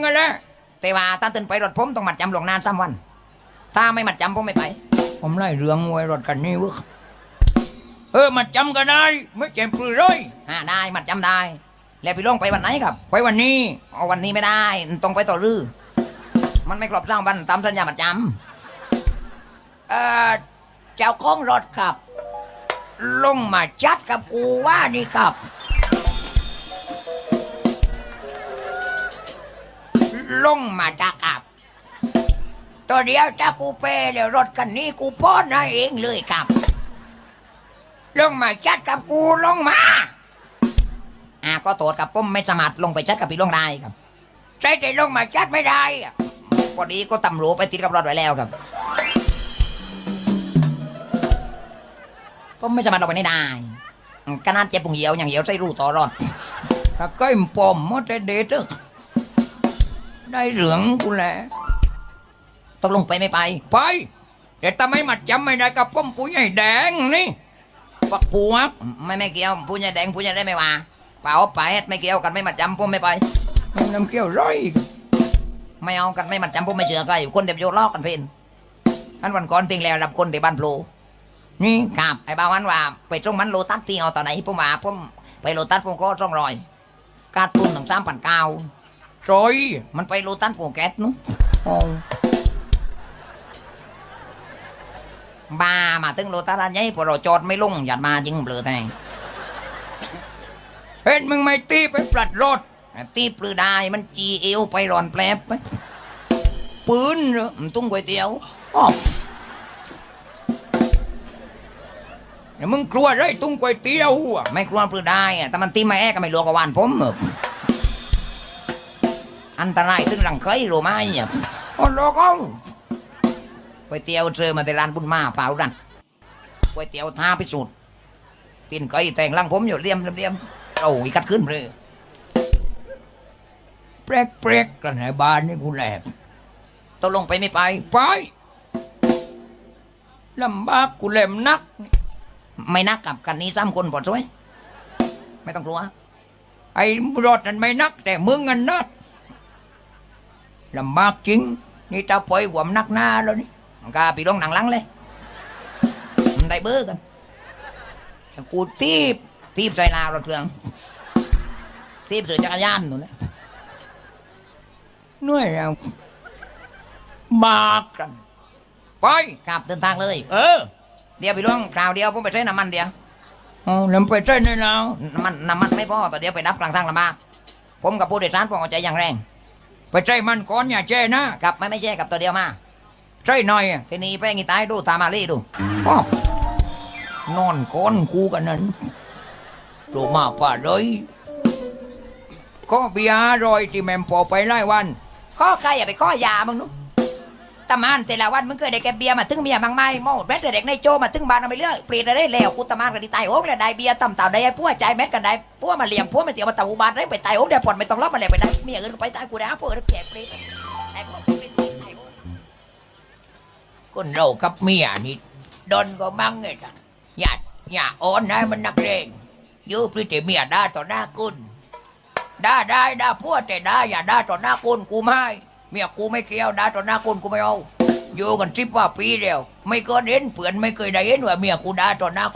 เงินแล้วแต่ว่าถ้าตื่นไปรถผมต้องมัดจำหลวงนานสามวัน ถ้าไม่มัดจำผมไม่ไป ผมไล่เรื่องไว้รถกันนี่เวะเออมาจำก็ได้ ไม่เจ็บปลือเลยอ่าได้มัดจำได้ แล้วพี่ลงไปวันไหนครับ ไปวันนี้เอาวันนี้ไม่ได้ต้องไปต่อรือมันไม่ครบสร้างวันตามสัญญามัดจเออเจ้าของรถครับ ลงมาจัดกับกูว่านี่ครับ ลงมาจากอับตัวเดียวถ้ากูเปย์แล้วรถคันนี้กูป้อนให้เองเลยครับ ลงมาจัดกับกูลงมา อ่าก็โตดกับผมไม่สามารถลงไปชัดกับพี่ลงได้ครับ ใช่แต่ลงมาจัดไม่ได้พอดีก็ตำรวจไปติดกับรถไว้แล้วครับผมไม่สามารถลงไปได้อืมขนาดเจ็บปุ่งเหี่ยวอย่างเหี่ยวใส่รูต่อรอดถ้าก้อยปอมมดได้เด็ดอ ได้เหลืองกูแหละตกลงไปไม่ไป ไป เดี๋ยวทำไมมาจำไม่ได้กับป้อมปุ้ยใหญ่แดงนี่ปักปวกไม่ไม่เกี่ยวผู้ใหญ่แดงผู้ใหญ่ได้ไม่ว่าเปล่าไปไม่เกี่ยวกันไม่มาจำผมไม่ไปน้ำเกี้ยวร้อยไม่เอากันไม่มาจำผมไม่เชื่อใครคนเดียวโยลอกกันเพนอันวันก่อนทิ้งแล้วรับคนที่บ้านโปรนี่ครับไอ้บ้าวันว่าไปตรงมันโลตัสที่เอาตอนไหนผมว่าผมไปโลตัสผมก็ต้องรอย การตุนถึงสามพันเก้า ซอย มันไปโลตัสปูแก๊สนู้นโอ้บ้ามาถึงโลตัสอันนี้พอเราจอดไม่ลงหยัดมายิงเบลอแทงเห็นมึงไม่ตีไปปลัดรถ ตีปลือได้มันจีเอวไปรอนแปลบไปปืนเหรอมันตุ้งก๋วยเตี๋ยวอ้าวเดี๋ยวมึงกลัวไรตุ้งก๋วยเตี๋ยวอะไม่กลัวปลือได้อะแต่มันตีไม่แอ้ก็ไม่รู้กับวานผมอะอั อันตรายถึงรังเคยรู้ไหมอะอ๋อโลกเอาก๋วยเตี๋ยวเจอมาแต่ร้านบุญมาเปล่าดันก๋วยเตี๋ยวท้าพิสูจน์ตีนไก่แต่งร่างผมอยู่เรียมเรียมโอ้ยกัดขึ้นเลยแปลกแปลกกันในบ้านนี่กูแหลบตกลงไปไม่ไป ไปลำบากกูแหลมนัก ไม่นักกับกันนี้ซ้ำคนปลอดช่วย ไม่ต้องกลัว ไอ้รถนั้นไม่นัก แต่มึงอันนัก ลำบากจริง นี่ตาปล่อยหวมนักหน้าแล้วนี่มันก็ปีลงหนังหลังเลยมันได้เบอร์กันกูตีบทีบใจลาวรถเครื่องทีบเสือจักรยานหนูนะเหนื่อยแล้วบากกันไปครับเดินทางเลย เออ เดี๋ยวไปล่วงคราวเดียวผมไปใช้น้ำมันเดียวเอาแล้วไปใช่ในเราน้ำมันน้ำมันไม่พอแต่เดี๋ยวไปนับกลางทางลำบากผมกับผู้โดยสารผมเอาใจอย่างแรง ไปใช่มันก่อนอย่าแจ้นะกับไม่ไม่แช่กับตัวเดียวมาใช่หน่อยอะทีนี้แป้งอีตายดูตามมาลี่ดูอ้าวนอนก้อนกูกันนั้นดูมาป่าเลยก็เบียร์อร่อยที่แม่มพอไปไล่วันข้อใครอย่าไปข้อยามึงนู้ ตมานแต่ละวันมึงเคยได้แกเบียร์มาถึงเมียบางไม่โม่แม้แต่เด็กในโจมาถึงบ้านเอาไปเรื่อยเปลี่ยนได้แล้วกูตมานกันที่ตายโอ้งเลยได้เบียร์ต่ำเต่าได้ไอ้พวกใจแม็ดกันได้พวกมาเลี้ยงพวกมาเตี๋ยวมาตะอุบานได้ไปตายโอ้งเดี๋ยวผ่อนไม่ต้องรับมาเลยไปได้เมียอื่นไปตายกูได้พวกแกเปลี่ยนไอ้พวกเปลี่ยนไอ้พวกคนเรากับเมียนี่ดนก็มั่งไงจ้ะอย่าอย่าอ่อนนะมันนักเลงอยูพริเตเมียได่าต่อหน้ากุนด่าได้ด่าพวกแต่ด่าอย่าด่าต่อหน้ากุนกูไม่ เมียกูไม่เกี่ยวด่าต่อหน้ากุนกูไม่เอาอยู่กันสิบกว่าปีเดียวไม่เคยเห็นเผื่อนไม่เคยได้เห็นว่าเมียกูด่าต่อหน้า